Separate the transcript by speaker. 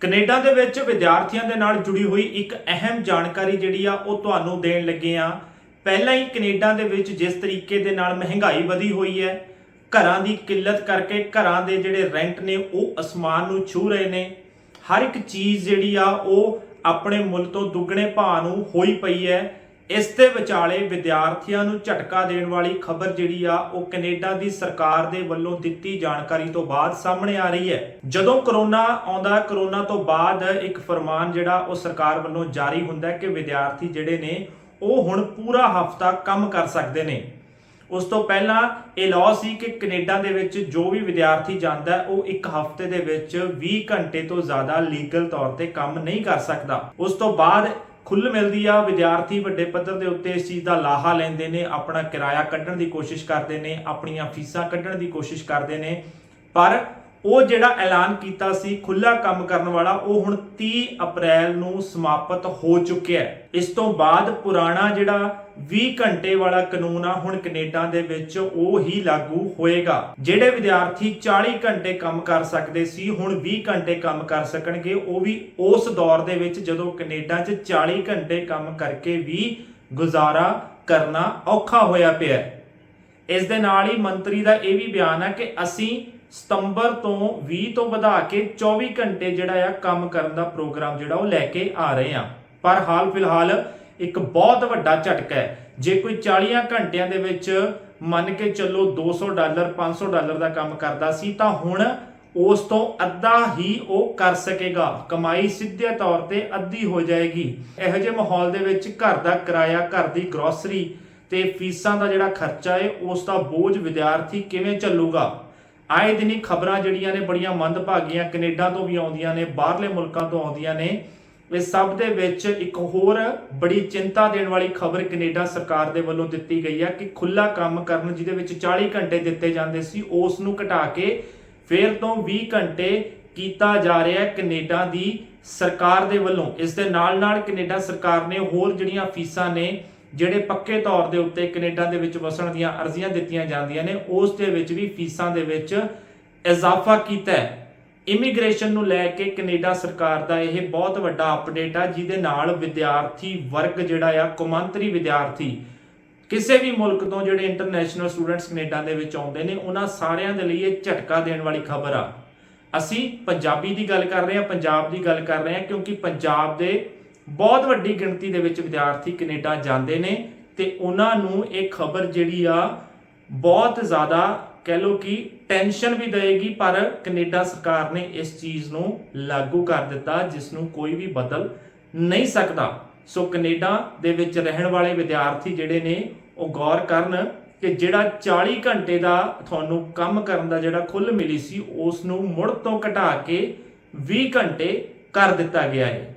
Speaker 1: Canada ਦੇ ਵਿੱਚ ਵਿਦਿਆਰਥੀਆਂ ਦੇ ਨਾਲ ਜੁੜੀ ਹੋਈ ਇੱਕ ਅਹਿਮ ਜਾਣਕਾਰੀ ਜਿਹੜੀ ਆ, ਉਹ ਤੁਹਾਨੂੰ ਦੇਣ ਲੱਗੇ ਆ। ਪਹਿਲਾਂ ਹੀ ਕੈਨੇਡਾ ਦੇ ਵਿੱਚ ਜਿਸ ਤਰੀਕੇ ਦੇ ਨਾਲ ਮਹਿੰਗਾਈ ਵਧੀ ਹੋਈ ਹੈ, ਘਰਾਂ ਦੀ ਕਿੱਲਤ ਕਰਕੇ ਘਰਾਂ ਦੇ ਜਿਹੜੇ ਰੈਂਟ ਨੇ, ਉਹ ਅਸਮਾਨ ਨੂੰ ਛੂ ਰਹੇ ਨੇ। ਹਰ ਇੱਕ ਚੀਜ਼ ਜਿਹੜੀ ਆ, ਉਹ ਆਪਣੇ ਮੁੱਲ ਤੋਂ ਦੁੱਗਣੇ ਭਾਅ ਨੂੰ ਹੋਈ ਪਈ ਹੈ। ਇਸ ਦੇ ਵਿਚਾਲੇ ਵਿਦਿਆਰਥੀਆਂ ਨੂੰ ਝਟਕਾ ਦੇਣ ਵਾਲੀ ਖਬਰ ਜਿਹੜੀ ਆ, ਉਹ ਕੈਨੇਡਾ ਦੀ ਸਰਕਾਰ ਦੇ ਵੱਲੋਂ ਦਿੱਤੀ ਜਾਣਕਾਰੀ ਤੋਂ ਬਾਅਦ ਸਾਹਮਣੇ ਆ ਰਹੀ ਹੈ। ਜਦੋਂ ਕਰੋਨਾ ਆਉਂਦਾ, ਕਰੋਨਾ ਤੋਂ ਬਾਅਦ ਇੱਕ ਫਰਮਾਨ ਜਿਹੜਾ, ਉਹ ਸਰਕਾਰ ਵੱਲੋਂ ਜਾਰੀ ਹੁੰਦਾ ਹੈ ਕਿ ਵਿਦਿਆਰਥੀ ਜਿਹੜੇ ਨੇ, ਉਹ ਹੁਣ ਪੂਰਾ ਹਫਤਾ ਕੰਮ ਕਰ ਸਕਦੇ ਨੇ। ਉਸ ਤੋਂ ਪਹਿਲਾਂ ਇਹ ਲਾਅ ਸੀ ਕਿ ਕੈਨੇਡਾ ਦੇ ਵਿੱਚ ਜੋ ਵੀ ਵਿਦਿਆਰਥੀ ਜਾਂਦਾ, ਉਹ ਇੱਕ ਹਫ਼ਤੇ ਦੇ ਵਿੱਚ 20 ਘੰਟੇ ਤੋਂ ਜ਼ਿਆਦਾ ਲੀਗਲ ਤੌਰ ਤੇ ਕੰਮ ਨਹੀਂ ਕਰ ਸਕਦਾ। ਉਸ ਤੋਂ ਬਾਅਦ ਖੁੱਲ੍ਹ ਮਿਲਦੀ ਆ, ਵਿਦਿਆਰਥੀ ਵੱਡੇ ਪੱਧਰ ਦੇ ਉੱਤੇ ਇਸ ਚੀਜ਼ ਦਾ ਲਾਹਾ ਲੈਂਦੇ ਨੇ, ਆਪਣਾ ਕਿਰਾਇਆ ਕੱਢਣ ਦੀ ਕੋਸ਼ਿਸ਼ ਕਰਦੇ ਨੇ, ਆਪਣੀਆਂ ਫੀਸਾਂ ਕੱਢਣ ਦੀ ਕੋਸ਼ਿਸ਼ ਕਰਦੇ ਨੇ। ਪਰ ਉਹ ਜਿਹੜਾ ਐਲਾਨ ਕੀਤਾ ਸੀ ਖੁੱਲਾ ਕੰਮ ਕਰਨ ਵਾਲਾ, ਉਹ ਹੁਣ 30 ਅਪ੍ਰੈਲ ਨੂੰ ਸਮਾਪਤ ਹੋ ਚੁੱਕਿਆ ਹੈ। ਇਸ ਤੋਂ ਬਾਅਦ ਪੁਰਾਣਾ ਜਿਹੜਾ 20 ਘੰਟੇ ਵਾਲਾ ਕਾਨੂੰਨ ਆ, ਹੁਣ ਕੈਨੇਡਾ ਦੇ ਵਿੱਚ ਉਹ ਹੀ ਲਾਗੂ ਹੋਏਗਾ, ਜਿਹੜੇ ਵਿਦਿਆਰਥੀ 40 ਘੰਟੇ ਕੰਮ ਕਰ ਸਕਦੇ ਸੀ, ਹੁਣ 20 ਘੰਟੇ ਕੰਮ ਕਰ ਸਕਣਗੇ, ਉਹ ਵੀ ਉਸ ਦੌਰ ਦੇ ਵਿੱਚ ਜਦੋਂ ਕੈਨੇਡਾ 'ਚ 40 ਘੰਟੇ ਕੰਮ ਕਰਕੇ ਵੀ ਗੁਜ਼ਾਰਾ ਕਰਨਾ ਔਖਾ ਹੋਇਆ ਪਿਆ। ਇਸ ਦੇ ਨਾਲ ਹੀ ਮੰਤਰੀ ਦਾ ਇਹ ਵੀ ਬਿਆਨ ਆ ਕਿ ਅਸੀਂ ਸਤੰਬਰ ਤੋਂ 20 ਤੋਂ ਵਧਾ ਕੇ 24 ਘੰਟੇ ਜਿਹੜਾ ਆ ਕੰਮ ਕਰਨ ਦਾ ਪ੍ਰੋਗਰਾਮ ਜਿਹੜਾ ਉਹ ਲੈ ਕੇ ਆ ਰਹੇ ਆ। ਪਰ ਹਾਲ ਫਿਲਹਾਲ ਇੱਕ ਬਹੁਤ ਵੱਡਾ ਝਟਕਾ ਹੈ। ਜੇ ਕੋਈ 40 ਘੰਟਿਆਂ ਦੇ ਵਿੱਚ ਮੰਨ ਕੇ ਚੱਲੋ 200 ਡਾਲਰ 500 ਡਾਲਰ ਦਾ ਕੰਮ ਕਰਦਾ ਸੀ, ਤਾਂ ਹੁਣ ਉਸ ਤੋਂ ਅੱਧਾ ਹੀ ਉਹ ਕਰ ਸਕੇਗਾ। ਕਮਾਈ ਸਿੱਧੇ ਤੌਰ ਤੇ ਅੱਧੀ ਹੋ ਜਾਏਗੀ। ਇਹੋ ਜਿਹੇ ਮਾਹੌਲ ਦੇ ਵਿੱਚ ਘਰ ਦਾ ਕਿਰਾਇਆ, ਘਰ ਦੀ ਗਰੋਸਰੀ ਤੇ ਫੀਸਾਂ ਦਾ ਜਿਹੜਾ ਖਰਚਾ ਹੈ ਉਸ ਦਾ ਬੋਝ ਵਿਦਿਆਰਥੀ ਕਿਵੇਂ ਚੱਲੂਗਾ? ਆਏ ਦਿਨੀ ਖਬਰਾਂ ਜਿਹੜੀਆਂ ਨੇ ਬੜੀਆਂ ਮੰਦਭਾਗੀਆਂ, ਕੈਨੇਡਾ ਤੋਂ ਵੀ ਆਉਂਦੀਆਂ ਨੇ, ਬਾਹਰਲੇ ਮੁਲਕਾਂ ਤੋਂ ਆਉਂਦੀਆਂ ਨੇ ਇਸ ਸਭ ਦੇ ਵਿੱਚ ਇੱਕ ਹੋਰ ਬੜੀ ਚਿੰਤਾ ਦੇਣ ਵਾਲੀ ਖਬਰ ਕੈਨੇਡਾ ਸਰਕਾਰ ਦੇ ਵੱਲੋਂ ਦਿੱਤੀ ਗਈ ਹੈ ਕਿ ਖੁੱਲਾ ਕੰਮ ਕਰਨ ਜਿਹਦੇ ਵਿੱਚ 40 ਘੰਟੇ ਦਿੱਤੇ ਜਾਂਦੇ ਸੀ, ਉਸ ਨੂੰ ਘਟਾ ਕੇ ਫਿਰ ਤੋਂ 20 ਘੰਟੇ ਕੀਤਾ ਜਾ ਰਿਹਾ ਹੈ ਕੈਨੇਡਾ ਦੀ ਸਰਕਾਰ ਦੇ ਵੱਲੋਂ। ਇਸ ਦੇ ਨਾਲ ਨਾਲ ਕੈਨੇਡਾ ਸਰਕਾਰ ਨੇ ਹੋਰ ਜਿਹੜੀਆਂ ਫੀਸਾਂ ਨੇ, ਜਿਹੜੇ ਪੱਕੇ ਤੌਰ ਦੇ ਉੱਤੇ ਕੈਨੇਡਾ ਦੇ ਵਿੱਚ ਵਸਣ ਦੀਆਂ ਅਰਜ਼ੀਆਂ ਦਿੱਤੀਆਂ ਜਾਂਦੀਆਂ ਨੇ, ਉਸ ਦੇ ਵਿੱਚ ਵੀ ਫੀਸਾਂ ਦੇ ਵਿੱਚ ਇਜ਼ਾਫਾ ਕੀਤਾ ਹੈ। ਇਮੀਗ੍ਰੇਸ਼ਨ ਨੂੰ ਲੈ ਕੇ ਕੈਨੇਡਾ ਸਰਕਾਰ ਦਾ ਇਹ ਬਹੁਤ ਵੱਡਾ ਅਪਡੇਟ ਆ, ਜਿਹਦੇ ਨਾਲ ਵਿਦਿਆਰਥੀ ਵਰਗ ਜਿਹੜਾ ਆ, ਕੌਮਾਂਤਰੀ ਵਿਦਿਆਰਥੀ ਕਿਸੇ ਵੀ ਮੁਲਕ ਤੋਂ ਜਿਹੜੇ ਇੰਟਰਨੈਸ਼ਨਲ ਸਟੂਡੈਂਟਸ ਕੈਨੇਡਾ ਦੇ ਵਿੱਚ ਆਉਂਦੇ ਨੇ, ਉਹਨਾਂ ਸਾਰਿਆਂ ਦੇ ਲਈ ਇਹ ਝਟਕਾ ਦੇਣ ਵਾਲੀ ਖਬਰ ਆ। ਅਸੀਂ ਪੰਜਾਬੀ ਦੀ ਗੱਲ ਕਰ ਰਹੇ ਹਾਂ, ਪੰਜਾਬ ਦੀ ਗੱਲ ਕਰ ਰਹੇ ਹਾਂ, ਕਿਉਂਕਿ ਪੰਜਾਬ ਦੇ ਬਹੁਤ ਵੱਡੀ ਗਿਣਤੀ ਦੇ ਵਿੱਚ ਵਿਦਿਆਰਥੀ ਕੈਨੇਡਾ ਜਾਂਦੇ ਨੇ ਤੇ ਉਹਨਾਂ ਨੂੰ ਇਹ ਖਬਰ ਜਿਹੜੀ ਆ, ਬਹੁਤ ਜ਼ਿਆਦਾ ਕਹਿ ਲੋ ਕਿ ਟੈਨਸ਼ਨ ਵੀ ਦੇਏਗੀ ਪਰ ਕੈਨੇਡਾ ਸਰਕਾਰ ਨੇ ਇਸ ਚੀਜ਼ ਨੂੰ ਲਾਗੂ ਕਰ ਦਿੱਤਾ, ਜਿਸ ਨੂੰ ਕੋਈ ਵੀ ਬਦਲ ਨਹੀਂ ਸਕਦਾ। ਸੋ ਕੈਨੇਡਾ ਦੇ ਵਿੱਚ ਰਹਿਣ ਵਾਲੇ ਵਿਦਿਆਰਥੀ ਜਿਹੜੇ ਨੇ, ਉਹ ਗੌਰ ਕਰਨ ਕਿ ਜਿਹੜਾ 40 ਘੰਟੇ ਦਾ ਤੁਹਾਨੂੰ ਕੰਮ ਕਰਨ ਦਾ ਜਿਹੜਾ ਖੁੱਲ ਮਿਲੀ ਸੀ, ਉਸ ਨੂੰ ਮੁੜ ਤੋਂ ਘਟਾ ਕੇ 20 ਘੰਟੇ ਕਰ ਦਿੱਤਾ ਗਿਆ ਹੈ।